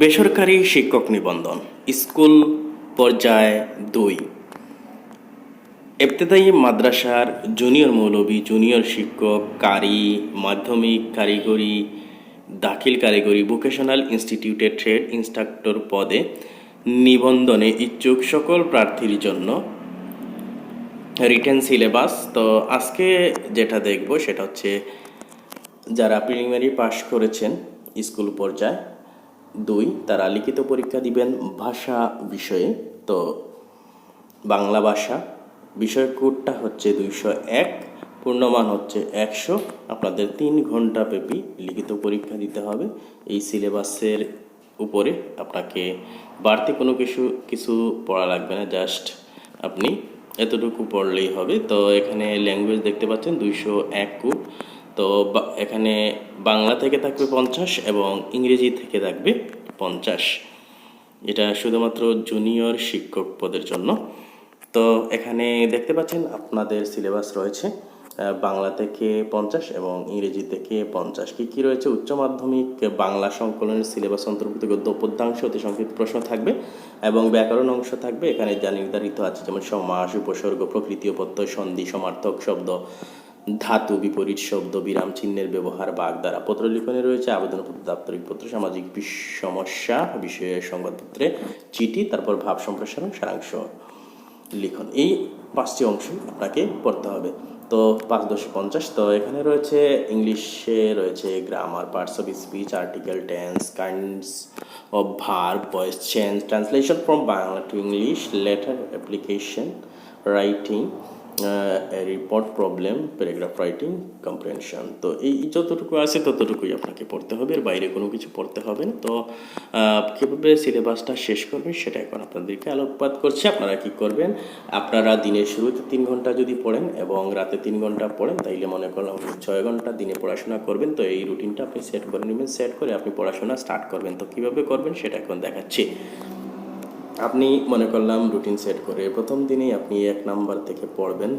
বেসরকারি শিক্ষক নিবন্ধন, স্কুল পর্যায়ে দুই। এফতেদায়ী মাদ্রাসার জুনিয়র মৌলবী, জুনিয়র শিক্ষক, কারি, মাধ্যমিক, কারিগরি, দাখিল কারিগরি, ভোকেশনাল ইনস্টিটিউটে ট্রেড ইনস্ট্রাক্টর পদে নিবন্ধনে ইচ্ছুক সকল প্রার্থীর জন্য রিটেন সিলেবাস। তো আজকে যেটা দেখব সেটা হচ্ছে, যারা প্রিলিমিনারি পাশ করেছেন স্কুল পর্যায়ে দুই, তারা লিখিত পরীক্ষা দিবেন ভাষা বিষয়ে। তো বাংলা ভাষা বিষয় কোডটা হচ্ছে দুইশো এক, পূর্ণমান হচ্ছে একশো। আপনাদের তিন ঘণ্টা ব্যাপী লিখিত পরীক্ষা দিতে হবে। এই সিলেবাসের উপরে আপনাকে বাড়তি কোনো কিছু কিছু পড়া লাগবে না, জাস্ট আপনি এতটুকু পড়লেই হবে। তো এখানে ল্যাঙ্গুয়েজ দেখতে পাচ্ছেন দুইশো এক তো এখানে বাংলা থেকে থাকবে পঞ্চাশ এবং ইংরেজি থেকে থাকবে পঞ্চাশ। এটা শুধুমাত্র জুনিয়র শিক্ষক পদের জন্য। তো এখানে দেখতে পাচ্ছেন আপনাদের সিলেবাস রয়েছে বাংলা থেকে পঞ্চাশ এবং ইংরেজি থেকে পঞ্চাশ। কী কী রয়েছে? উচ্চ মাধ্যমিক, বাংলা সংকলনের সিলেবাস অন্তর্ভুক্ত গদ্য, পদ্যাংশ, অতি সংক্ষিপ্ত প্রশ্ন থাকবে এবং ব্যাকরণ অংশ থাকবে। এখানে যা নির্ধারিত আছে, যেমন সমাস, উপসর্গ, প্রকৃতি ও প্রত্যয়, সন্ধি, সমার্থক, শব্দ ধাতু, বিপরীত শব্দ, বিরাম চিহ্নের ব্যবহার বাগ দ্বারা পত্র লিখনে রয়েছে আবেদনপত্র দাপ্তরিক পত্র, সামাজিক সমস্যা, বিষয়ে সংবাদপত্রে চিঠি, তারপর ভাব সম্প্রসারণ, সারাংশ, লিখন। এই পাঁচটি অংশ আপনাকে পড়তে হবে। তো পাঁচ দশ পঞ্চাশ, তো এখানে রয়েছে ইংলিশে রয়েছে grammar parts of speech article tense kinds of verb voice change translation from Bangla to English letter application writing report problem paragraph writing comprehension তো এই যতটুকু আছে ততটুকুই আপনাকে পড়তে হবে, এর বাইরে কোনো কিছু পড়তে হবে না। তো কীভাবে সিলেবাসটা শেষ করবেন সেটা এখন আপনাদেরকে আলোকপাত করছি। আপনারা কি করবেন? আপনারা দিনের শুরুতে তিন ঘণ্টা যদি পড়েন এবং রাতে তিন ঘণ্টা পড়েন, তাইলে মনে করলাম ছয় ঘণ্টা দিনে পড়াশোনা করবেন। তো এই রুটিনটা আপনি সেট করে নেবেন সেট করে আপনি পড়াশোনা স্টার্ট করবেন। তো কীভাবে করবেন সেটা এখন দেখাচ্ছি। আপনি মনে করলাম রুটিন সেট করে প্রথম দিনেই আপনি এক নাম্বার থেকে পড়বেন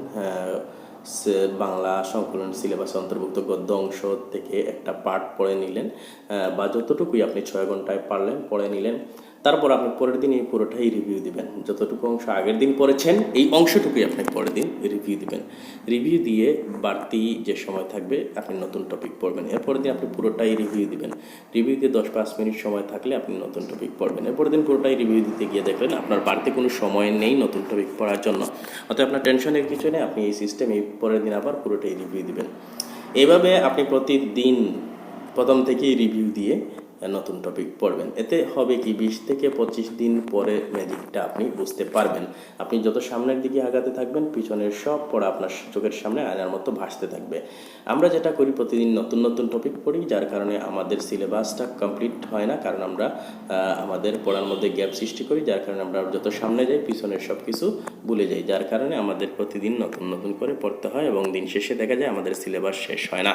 বাংলা সংকলন সিলেবাস অন্তর্ভুক্ত গদ্য অংশ থেকে একটা পাঠ পড়ে নিলেন বা যতটুকুই আপনি ছয় ঘন্টায় পারলেন পড়ে নিলেন। তারপর আপনি পরের দিন এই পুরোটাই রিভিউ দিবেন। যতটুকু অংশ আগের দিন পড়েছেন, এই অংশটুকুই আপনি পরের দিন রিভিউ দিবেন। রিভিউ দিয়ে বাড়তি যে সময় থাকবে, আপনি নতুন টপিক পড়বেন। এরপরের দিন আপনি পুরোটাই রিভিউ দিবেন। রিভিউ দিয়ে দশ পাঁচ মিনিট সময় থাকলে আপনি নতুন টপিক পড়বেন। এরপরের দিন পুরোটাই রিভিউ দিতে গিয়ে দেখবেন আপনার বাড়তি কোনো সময় নেই নতুন টপিক পড়ার জন্য। অতএব আপনার টেনশনের কিছু নেই, আপনি এই সিস্টেম এই পরের দিন আবার পুরোটাই রিভিউ দিবেন। এইভাবে আপনি প্রতিদিন প্রথম থেকেই রিভিউ দিয়ে নতুন টপিক পড়বেন। এতে হবে কি, বিশ থেকে পঁচিশ দিন পরে ম্যাজিকটা আপনি বুঝতে পারবেন। আপনি যত সামনের দিকে আগাতে থাকবেন, পিছনের সব পড়া আপনার চোখের সামনে আয়নার মতো ভাসতে থাকবে। আমরা যেটা করি প্রতিদিন নতুন নতুন টপিক পড়ি, যার কারণে আমাদের সিলেবাসটা কমপ্লিট হয় না, কারণ আমরা আমাদের পড়ার মধ্যে গ্যাপ সৃষ্টি করি, যার কারণে আমরা যত সামনে যাই, পিছনের সব কিছু ভুলে যাই, যার কারণে আমাদের প্রতিদিন নতুন নতুন করে পড়তে হয় এবং দিন শেষে দেখা যায় আমাদের সিলেবাস শেষ হয় না।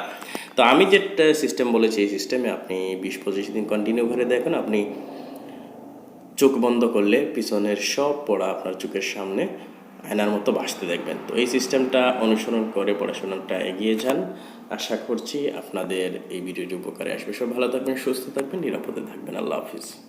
তো আমি যেটা সিস্টেম বলেছি, এই সিস্টেমে আপনি বিশ পঁচিশ দিন কন্টিনিউ করে দেখুন, আপনি চোখ বন্ধ করলে পিছনের সব পড়া আপনার চোখের সামনে আয়নার মতো ভাসতে দেখবেন। তো এই সিস্টেমটা অনুসরণ করে পড়াশোনাটা এগিয়ে যান। আশা করছি আপনাদের এই ভিডিওটি উপকারে আসবে। সব ভালো থাকবেন, সুস্থ থাকবেন, নিরাপদে থাকবেন। আল্লাহ হাফিজ।